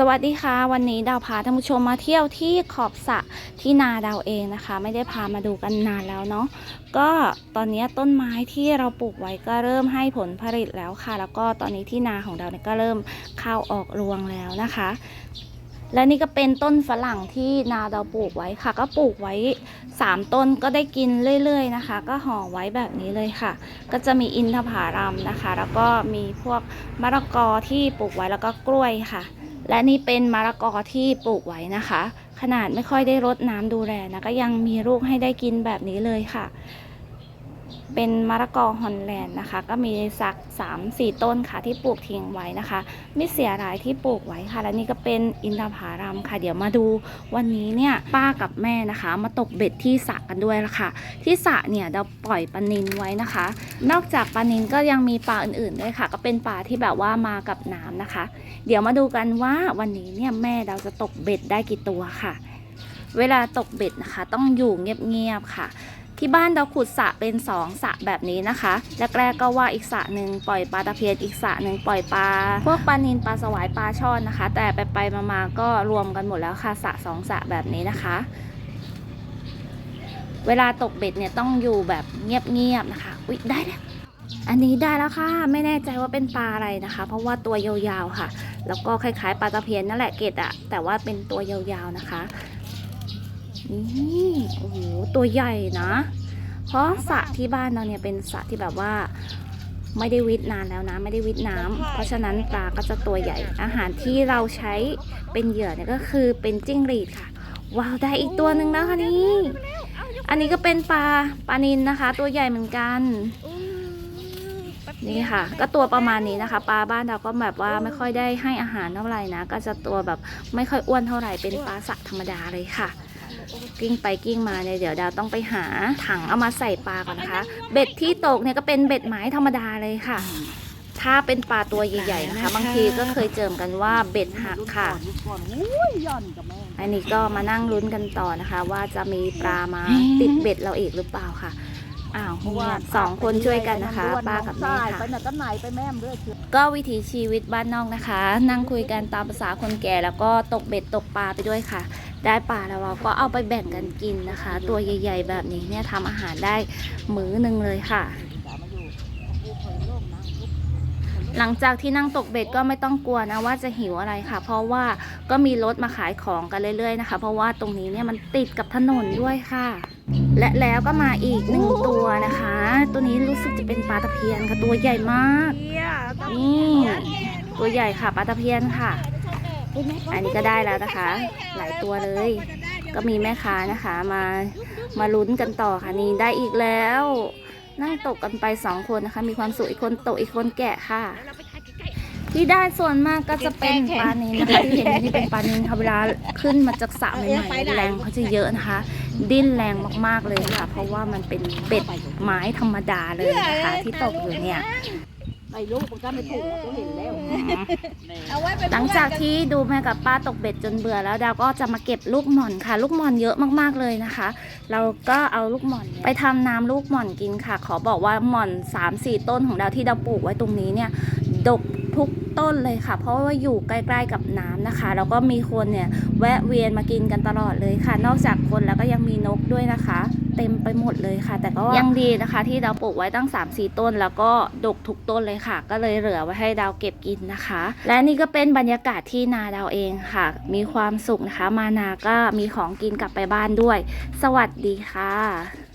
สวัสดีค่ะ วันนี้ดาวพาท่านผู้ชมมาเที่ยวที่ขอบสระที่นาดาวเองนะคะ ไม่ได้พามาดูกันนานแล้วเนาะก็ตอนนี้ต้นไม้ที่เราปลูกไว้ก็เริ่มให้ผลผลิตแล้วค่ะ แล้วก็ตอนนี้ที่นาของเราเนี่ยก็เริ่มเข้าออกรวงแล้วนะคะ และนี่ก็เป็นต้นฝรั่งที่นาดาวปลูกไว้ค่ะ ก็ปลูกไว้ 3 ต้นก็ได้กินเรื่อยๆนะคะ ก็ห่อไว้แบบนี้เลยค่ะ ก็จะมีอินทผลัมนะคะ แล้วก็มีพวกมะละกอที่ปลูกไว้แล้วก็กล้วยค่ะ และนี่เป็นมะละกอที่ปลูกไว้นะคะ ขนาดไม่ค่อยได้รดน้ำดูแลนะก็ยังมีลูกให้ได้กินแบบนี้เลยค่ะ เป็นมะละกอฮอลแลนด์นะคะ ก็มีสัก 3-4 ต้นค่ะที่ปลูกทิ้งไว้นะคะ ไม่เสียรายที่ปลูกไว้ค่ะ และนี่ก็เป็นอินทผลัมค่ะ เดี๋ยวมาดูวันนี้เนี่ยป้ากับแม่นะคะ มาตกเบ็ดที่สระกันด้วยละค่ะ ที่สระเนี่ยเราปล่อยปลานินไว้นะคะ นอกจากปลานินก็ยังมีปลาอื่นๆด้วยค่ะ ก็เป็นปลาที่แบบว่ามากับน้ำนะคะ เดี๋ยวมาดูกันว่าวันนี้เนี่ยแม่เราจะตกเบ็ดได้กี่ตัวค่ะ เวลาตกเบ็ดนะคะ ต้องอยู่เงียบๆค่ะ ที่บ้านเราขุดสระเป็นสองสระแบบนี้นะคะแรกๆก็ว่าอีกสระหนึ่งปล่อยปลาตะเพียนอีกสระหนึ่งปล่อยปลาพวกปลานินปลาสวายปลาช่อนนะคะ แต่ไปไปๆมาๆก็รวมกันหมดแล้วค่ะสระสองสระแบบนี้นะคะ เวลาตกเบ็ดเนี่ยต้องอยู่แบบเงียบๆนะคะอุ๊ยได้แล้วอันนี้ได้แล้วค่ะ ไม่แน่ใจว่าเป็นปลาอะไรนะคะ เพราะว่าตัวยาวๆค่ะ แล้วก็คล้ายๆปลาตะเพียนนั่นแหละเกตอะแต่ว่าเป็นตัวยาวๆนะคะ นี่โอ้โหตัวใหญ่นะ เพราะสระที่บ้านเราเนี่ยเป็นสระที่แบบว่าไม่ได้วิทนานแล้วนะ ไม่ได้วิทน้ำเพราะฉะนั้นปลาก็จะตัวใหญ่ อาหารที่เราใช้เป็นเหยื่อเนี่ยก็คือเป็นจิ้งหรีดค่ะ ว้าวได้อีกตัวหนึ่งนะคะนี่อันนี้ก็เป็นปลาปลานินนะคะ ตัวใหญ่เหมือนกันนี่ค่ะ ก็ตัวประมาณนี้นะคะ ปลาบ้านเราก็แบบว่าไม่ค่อยได้ให้อาหารเท่าไหร่นะ ก็จะตัวแบบไม่ค่อยอ้วนเท่าไหร่เป็นปลาสระธรรมดาเลยค่ะ กิ้งไปกิ้งมาเนี่ยเดี๋ยวดาวต้องไปหาถังเอามาใส่ปลาก่อนนะคะ เบ็ดที่ตกเนี่ยก็เป็นเบ็ดไม้ธรรมดาเลยค่ะ ถ้าเป็นปลาตัวใหญ่ๆนะคะ บางทีก็เคยเจอกันว่าเบ็ดหักค่ะ อันนี้ก็มานั่งลุ้นกันต่อนะคะ ว่าจะมีปลามาติดเบ็ดเราอีกหรือเปล่าค่ะอ้าวเงียบสองคนช่วยกันนะคะป้ากับแม่ค่ะไปไหนก็ไหนไปแม่มเรื่อยคือก็วิถีชีวิตบ้านนอกนะคะ นั่งคุยกันตามภาษาคนแก่แล้วก็ตกเบ็ดตกปลาไปด้วยค่ะ ได้ปลาแล้วเราก็เอาไปแบ่งกันกินนะคะ ตัวใหญ่ ๆ แบบนี้เนี่ยทำอาหารได้มื้อหนึ่งเลยค่ะจ๋ามาอยู่กูเคยร่มนะลูกหลังจากที่นั่งตกเบ็ดก็ไม่ต้องกลัวนะว่าจะหิวอะไรค่ะ เพราะว่าก็มีรถมาขายของกันเรื่อยๆนะคะ เพราะว่าตรงนี้เนี่ยมันติดกับถนนด้วยค่ะ และแล้วก็มาอีกหนึ่งตัวนะคะ ตัวนี้รู้สึกจะเป็นปลาตะเพียนค่ะตัวใหญ่มากนี่ตัวใหญ่ค่ะปลาตะเพียนค่ะ อันนี้ก็ได้แล้วนะคะ หลายตัวเลย ก็มีแม่ค้านะคะมามาลุ้นกันต่อค่ะนี่ได้อีกแล้ว นั่งตกกันไปสองคนนะคะ มีความสุขอีกคนตกอีกคนแกะค่ะ ที่ได้ส่วนมากก็จะเป็นปลานินนะคะที่เห็นนี่เป็นปลานินค่ะเวลาขึ้นมาจากสระใหม่ๆแรงเขาจะเยอะนะคะ ดิ้นแรงมากๆเลยค่ะ เพราะว่ามันเป็นเบ็ดไม้ธรรมดาเลยนะคะ ที่ตกอยู่เนี่ย ไอ้ลูกมันก็ไม่ถูกกูเห็นแล้วหลังจากที่ดูแม่กับป้าตกเบ็ดจนเบื่อแล้วดาวก็จะมาเก็บลูกหม่อนค่ะ ลูกหม่อนเยอะมากๆเลยนะคะ เราก็เอาลูกหม่อนไปทำน้ำลูกหม่อนกินค่ะ ขอบอกว่าหม่อน 3-4 ต้นของดาวที่ดาวปลูกไว้ตรงนี้เนี่ยดกทุกต้นเลยค่ะ เพราะว่าอยู่ใกล้ๆกับน้ำนะคะ แล้วก็มีคนเนี่ยแวะเวียนมากินกันตลอดเลยค่ะ นอกจากคนแล้วก็ยังมีนกด้วยนะคะ เต็มไปหมดเลยค่ะ แต่ก็ยังดีนะคะ ที่ดาวปลูกไว้ตั้ง 3-4 ต้น แล้วก็ดกทุกต้นเลยค่ะ ก็เลยเหลือไว้ให้ดาวเก็บกินนะคะ และนี่ก็เป็นบรรยากาศที่นาดาวเองค่ะ มีความสุขนะคะ มานาก็มีของกินกลับไปบ้านด้วย สวัสดีค่ะ